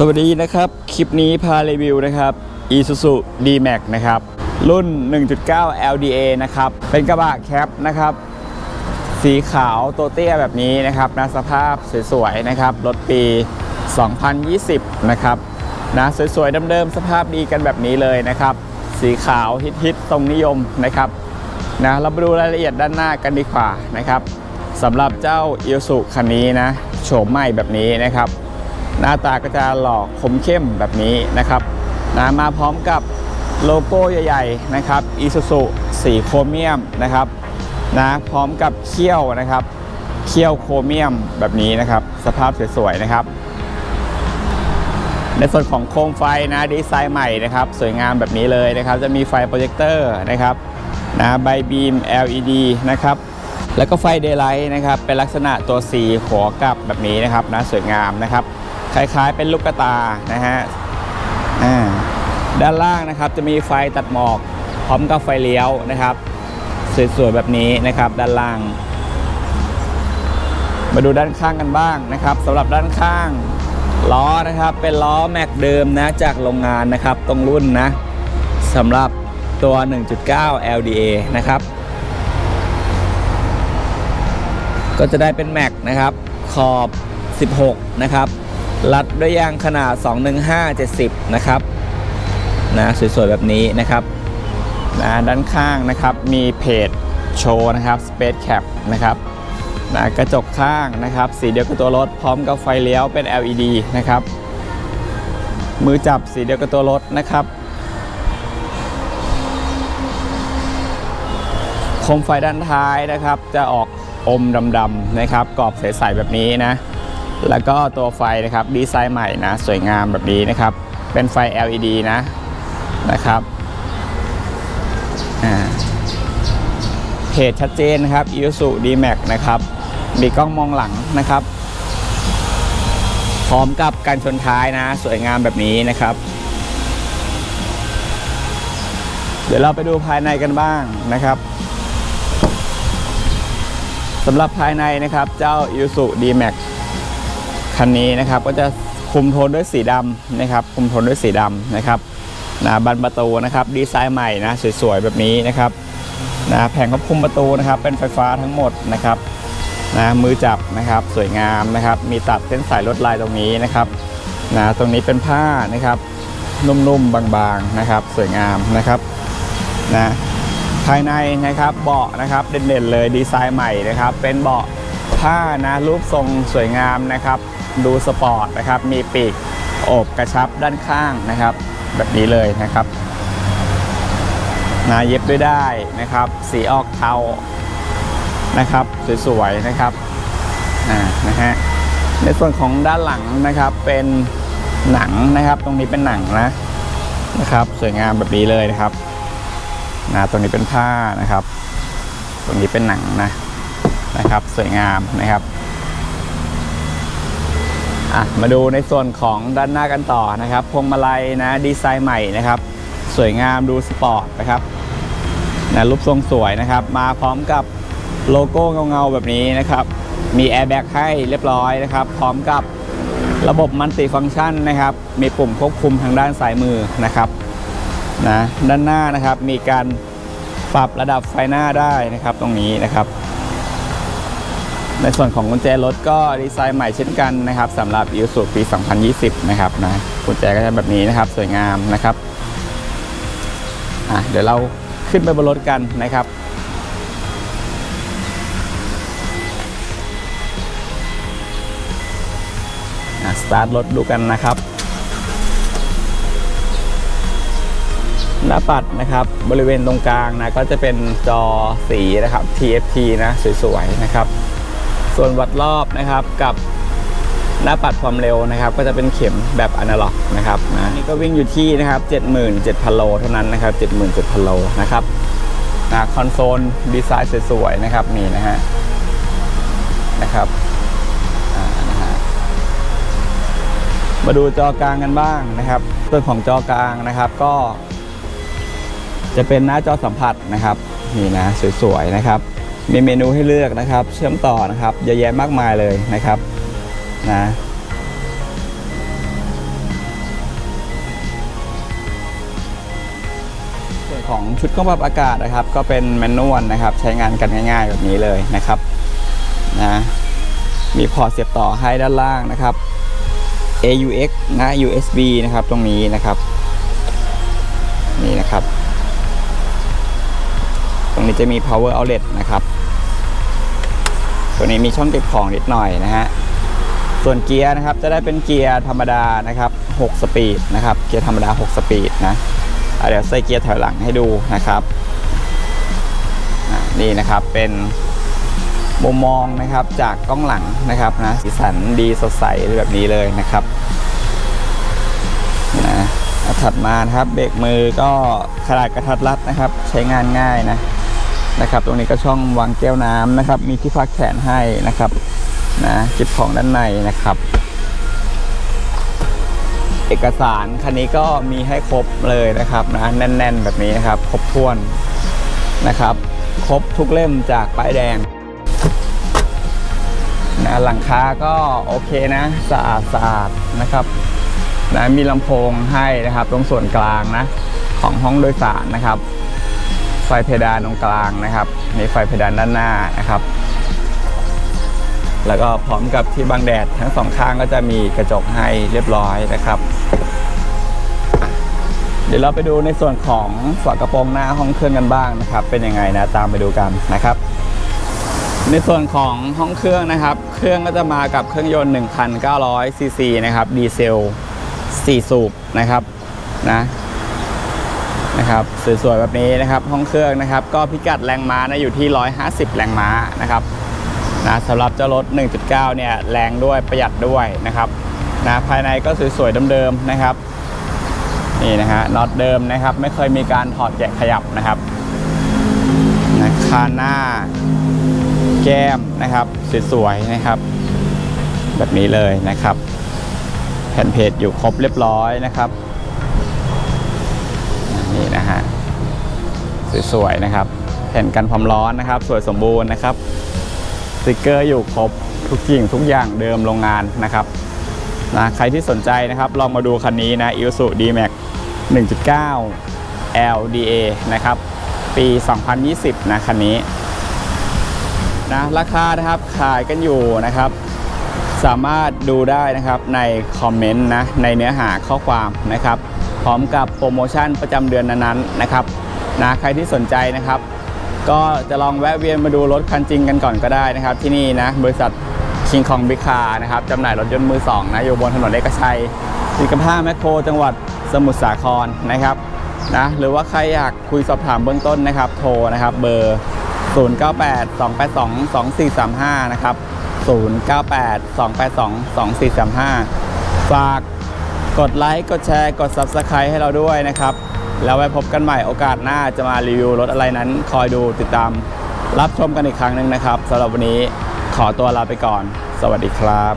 สวัสดีนะครับ คลิปนี้พารีวิวนะครับ Isuzu D-Max นะครับ รุ่น 1.9 LDA นะครับ เป็นกระบะแคปนะครับ สีขาวโตเตี้ยแบบนี้นะครับนะสภาพสวยๆนะครับ รถปี 2020 นะครับนะสวยๆเดิมๆสภาพดีกันแบบนี้เลยนะครับ สีขาวฮิตๆตรงนิยมนะครับนะเรามาดูรายละเอียดด้านหน้ากันดีกว่านะครับสำหรับเจ้า Isuzu คันนี้นะโฉมใหม่แบบนี้นะครับ หน้าตาก็จะหล่อคมเข้มแบบนี้นะครับนะมาพร้อมกับโลโก้ใหญ่ๆนะครับ Isuzu สีโครเมียมนะครับนะพร้อมกับเขี้ยวนะครับเขี้ยวโครเมียมแบบนี้นะครับ สภาพสวยๆนะครับ ในส่วนของโคมไฟนะดีไซน์ใหม่นะครับ สวยงามแบบนี้เลยนะครับ จะมีไฟโปรเจคเตอร์นะครับนะใบบีม LED นะครับแล้วก็ไฟเดย์ไลท์นะครับ เป็นลักษณะตัว C หัวกลับแบบนี้นะครับนะสวยงามนะครับ คล้ายๆ เป็นลูกกระตานะฮะด้านล่างนะครับจะมีไฟตัดหมอกพร้อมกับไฟเลี้ยวนะครับสวยๆแบบนี้นะครับด้านล่าง มาดูด้านข้างกันบ้างนะครับสำหรับด้านข้างล้อนะครับเป็นล้อแม็กเดิมนะจากโรงงานนะครับตรงรุ่นนะสำหรับตัว 1.9 LDA นะครับก็จะได้เป็นแม็กนะครับขอบ 16 นะครับ รัดด้วยยางขนาด 215 70 นะครับนะสวยๆแบบนี้นะครับนะด้านข้างนะครับมีเพจโชว์นะครับ Space Cap นะครับนะกระจกข้างนะครับ สีเดียวกับตัวรถพร้อมกับไฟเลี้ยวเป็น LED นะครับ มือจับสีเดียวกับตัวรถนะครับโคมไฟด้านท้ายนะครับ จะออกอมดำๆนะครับกรอบใสๆแบบนี้นะ แล้วก็ตัวไฟนะครับดีไซน์ใหม่นะสวยงามแบบนี้นะครับ เป็นไฟ LED นะนะครับอ่าเพจชัดเจนนะครับ Isuzu D-Max นะครับมีกล้องมองหลังนะครับ พร้อมกับการชนท้ายนะ สวยงามแบบนี้นะครับ เดี๋ยวเราไปดูภายในกันบ้างนะครับสำหรับภายในนะครับเจ้า Isuzu D-Max คันนี้นะครับก็จะคุมโทนด้วยสีดำนะครับคุมโทนด้วยสีดำนะครับนะบันประตูนะครับดีไซน์ใหม่นะสวยๆแบบนี้นะครับนะแผงควบคุมประตูนะครับเป็นไฟฟ้าทั้งหมดนะครับนะมือจับนะครับสวยงามนะครับ มีตัดเส้นสายลวดลายตรงนี้นะครับนะตรงนี้เป็นผ้านะครับนุ่มๆบางๆนะครับ สวยงามนะครับนะภายในนะครับเบาะนะครับเด่นๆเลยดีไซน์ใหม่นะครับ เป็นเบาะผ้านะรูปทรงสวยงามนะครับ ดูสปอร์ตนะครับมีปีกโอบกระชับด้านข้างนะครับ แบบนี้เลยนะครับนะเย็บด้วยได้นะครับ สีออกเทานะครับสวยๆนะครับอ่านะฮะในส่วนของด้านหลังนะครับเป็นหนังนะครับ ตรงนี้เป็นหนังนะนะครับ สวยงามแบบนี้เลยนะครับนะตรงนี้เป็นผ้านะครับ ตรงนี้เป็นหนังนะนะครับ สวยงามนะครับ อะมาดูในส่วนของด้านหน้ากันต่อนะครับ พวงมาลัยนะดีไซน์ใหม่นะครับ สวยงามดูสปอร์ตนะครับนะรูปทรงสวยนะครับ มาพร้อมกับโลโก้เงาๆแบบนี้นะครับ มีแอร์แบ็กให้เรียบร้อยนะครับ พร้อมกับระบบมัลติฟังก์ชันนะครับ มีปุ่มควบคุมทางด้านซ้ายมือนะครับนะด้านหน้านะครับมีการปรับระดับไฟหน้าได้นะครับตรงนี้นะครับ ในส่วนของกุญแจรถก็ดีไซน์ใหม่เช่นกันนะครับสำหรับ i s u ปี 2020 นะครับนะกุญแจก็จะแบบนี้นะครับสวยงามนะครับอะเดี๋ยวเราขึ้นไปบนรถกันนะครับสตาร์ทรถดูกันนะครับหน้าปัดนะครับบริเวณตรงกลางนะก็จะเป็นจอสีนะครับ TFT นะสวยๆนะครับ ส่วนวัดรอบนะครับกับหน้าปัดความเร็วนะครับ ก็จะเป็นเข็มแบบอนาล็อกนะครับนะนี่ก็วิ่งอยู่ที่นะครับ 77,000 โลเท่านั้นนะครับ 77,000 โลนะครับนะคอนโซลดีไซน์สวยๆนะครับนี่นะฮะนะครับนะฮะมาดูจอกลางกันบ้างนะครับ ส่วนของจอกลางนะครับก็ จะเป็นหน้าจอสัมผัสนะครับนี่นะสวยๆนะครับ มีเมนูให้เลือกนะครับ เชื่อมต่อนะครับเยอะแยะมากมายเลยนะครับนะส่วนของชุดเครื่องปรับอากาศนะครับ ก็เป็นแมนนวลนะครับ ใช้งานกันง่ายๆแบบนี้เลยนะครับนะมีพอร์ตเสียบต่อให้ด้านล่างนะครับ AUX นะ USB นะครับตรงนี้นะครับ นี่นะครับ นี้จะมี power outlet นะครับ ตัวนี้มีช่องเก็บของนิดหน่อยนะฮะ ส่วนเกียร์นะครับจะได้เป็นเกียร์ธรรมดานะครับ 6 สปีดนะครับ เกียร์ธรรมดา 6 สปีดนะเดี๋ยวใส่เกียร์ถอยหลังให้ดูนะครับ นี่นะครับเป็นมุมมองนะครับจากกล้องหลังนะครับนะสีสันดีสดใสแบบนี้เลยนะครับนะอะถัดมานะครับเบรกมือก็ขนาดกระทัดรัดนะครับ ใช้งานง่ายนะ นะครับ ตรงนี้ก็ช่องวางแก้วน้ำนะครับ มีที่พักแขนให้นะครับนะเก็บของด้านในนะครับ เอกสารคันนี้ก็มีให้ครบเลยนะครับนะแน่น ๆ แบบนี้นะครับ ครบถ้วนนะครับ ครบทุกเล่มจากป้ายแดงนะหลังคาก็โอเคนะสะอาดสะอาดนะครับนะมีลำโพงให้นะครับ ตรงส่วนกลางนะของห้องโดยสารนะครับ ไฟเพดานตรงกลางนะครับ มีไฟเพดานด้านหน้านะครับ แล้วก็พร้อมกับที่บังแดดทั้งสองข้างก็จะมีกระจกให้เรียบร้อยนะครับ เดี๋ยวเราไปดูในส่วนของฝากระโปรงหน้าห้องเครื่องกันบ้างนะครับ เป็นยังไงนะตามไปดูกันนะครับ ในส่วนของห้องเครื่องนะครับ เครื่องก็จะมากับเครื่องยนต์ 1,900ซีซีนะครับดีเซล4 สูบนะครับนะ นะครับสวยๆแบบนี้นะครับห้องเครื่องนะครับ ก็พิกัดแรงม้านะอยู่ที่ 150 แรงม้านะครับนะสำหรับเจ้ารถ 1.9 เนี่ยแรงด้วยประหยัดด้วยนะครับนะภายในก็สวยๆเดิมๆนะครับนี่นะฮะน็อตเดิมนะครับ ไม่เคยมีการถอดแกะขยับนะครับนะคานหน้า แก้มนะครับสวยๆนะครับ แบบนี้เลยนะครับ แผ่นเพจอยู่ครบเรียบร้อยนะครับ นะฮะสวยๆนะครับ แผ่นกันความร้อนนะครับ สวยสมบูรณ์นะครับสติกเกอร์อยู่ครบทุกสิ่งทุกอย่างเดิมโรงงานนะครับนะใครที่สนใจนะครับลองมาดูคันนี้นะ i s u D-Max 1.9 LDA นะครับ ปี 2020 นะคันนี้นะราคานะครับขายกันอยู่นะครับ สามารถดูได้นะครับในคอมเมนต์นะในเนื้อหาข้อความนะครับ ร้อมกับโปรโมชั่นประจำเดือนนั้นๆนะครับนะใครที่สนใจนะครับ ก็จะลองแวะเวียนมาดูรถคันจริงกันก่อนก็ได้นะครับ ที่นี่นะบริษัทคิงคองบิคานะครับจำหน่ายรถยนต์มือสองนะอยู่บนถนนเอกชัยสิกภาพแมคโคร จังหวัดสมุทรสาครนะครับนะหรือว่าใครอยากคุยสอบถามเบื้องต้นนะครับ โทรนะครับเบอร์ 098 282 2435 นะครับ 098 282 2435 ฝาก กดไลค์กดแชร์กด Subscribe ให้เราด้วยนะครับ แล้วไว้พบกันใหม่โอกาสหน้าจะมารีวิวรถอะไรนั้น คอยดูติดตามรับชมกันอีกครั้งหนึ่งนะครับสำหรับวันนี้ขอตัวลาไปก่อน สวัสดีครับ